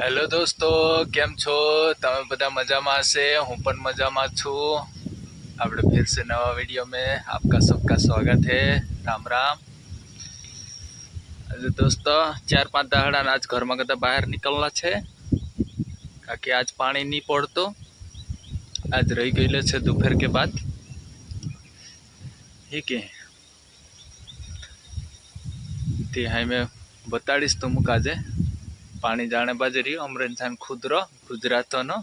hello દોસ્તો કેમ છો તમે બધા મજામાં હશે હું પણ મજામાં છું આપણે ફિર સે નવા वीडियो में आपका सबका स्वागत है રામ રામ દોસ્તો ચાર પાંચ દાડા આજ ઘરમાં કદાચ બહાર નીકળના છે કારણ કે આજ પાણી નહીં પડતો આજ રહી ગયેલો છે દુપહેર કે બાદ ઠીક હે તે હા મેં બતાડીશ તો મુક આજે પાણી જાણે બાજરી અમરંજાન ખુદરો ગુજરાતોનો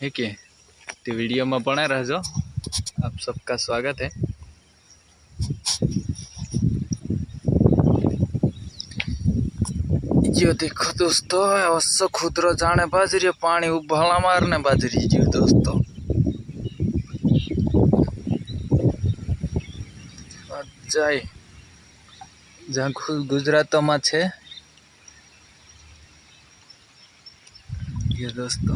ठीक है तो वीडियो में बने रहो आप सबका स्वागत है जो देखो दोस्तों अवश्य खुदरो जाने बाजरी पानी उबाला मारने बाजरी जी दोस्तों जाए જ્યાં ગુજરાતમાં છે દોસ્તો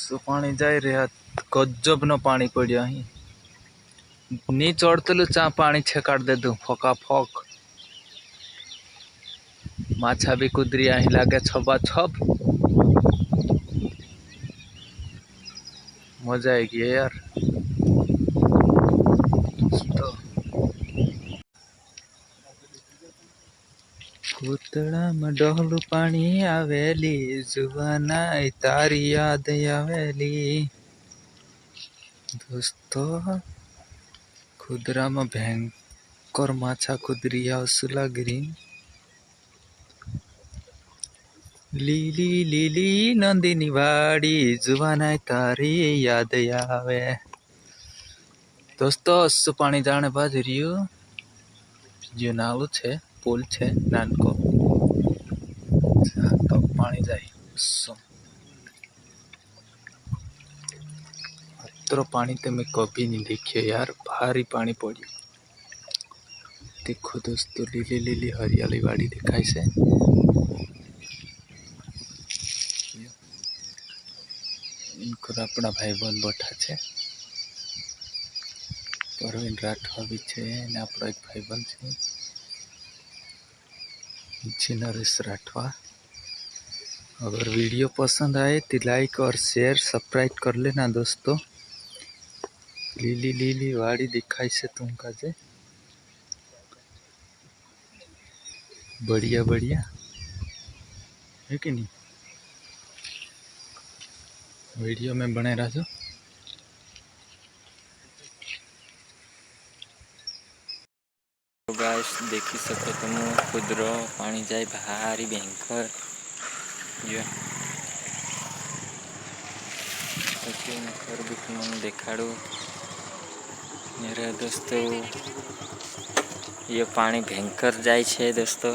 શું પાણી જઈ રહ્યા ગજબનો પાણી પડ્યો અહીં ની ચડતેલું ચા પાણી છેકાડ દીધું ફોકા ફોક માછા બી કુદરી અહીં લાગે છબા છબ મજા આવી ગઈ યાર પૂતળામાં ડહલું પાણી આવેલી જુવાના તારી યાદ આવેલી દોસ્તો ખુદરામાં ભયંકર માછા ખુદરી આવશું લાગરી લીલી લીલી નંદીની વાડી જુવાના તારી યાદ આવે દોસ્તો શું પાણી જાણે બાજુ રહ્યું જે નાલું છે પુલ છે નાનકો તો પાણી જાય માત્ર પાણી પાણી મેં કભી નહીં દેખ્યો યાર ભારી પાણી પડ્યું દેખો દોસ્તો લીલી લીલી હરિયાળી વાડી દેખાય છે આપણા ભાઈબંધ બેઠા છે પરવીન રાઠવા બી છે અને આપણો એક ભાઈબંધ છે जी नरेश राठवा अगर वीडियो पसंद आए तो लाइक और शेयर सब्सक्राइब कर लेना दोस्तों लीली लीली वाड़ी दिखाई से तुमका जे बढ़िया बढ़िया है कि नहीं वीडियो में बने रहो તો દેખી શકો તમે કુદરો પાણી જાય ભારી ભયંકર જો ભયંકર બી તમને દેખાડું ને દોસ્તો એ પાણી ભયંકર જાય છે દોસ્તો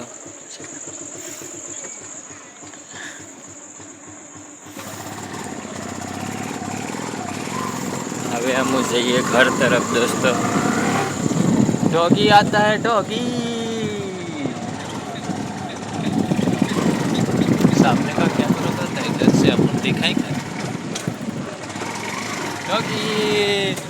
હવે અમુ જઈએ ઘર તરફ દોસ્તો डॉगी आता है डॉगी सामने का क्या होता है इधर से अपन दिखाएंगे डॉगी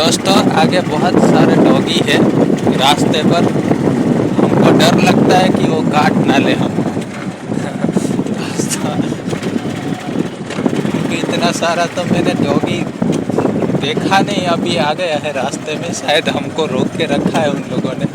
दोस्तों आगे बहुत सारे डॉगी है रास्ते पर हमको डर लगता है कि वो काट ना ले हम क्योंकि इतना सारा तो मैंने डॉगी देखा नहीं अभी आ गया है रास्ते में शायद हमको रोक के रखा है उन लोगों ने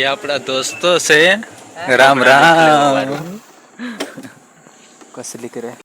ये अपना दोस्तों से राम राम कस लिख रहे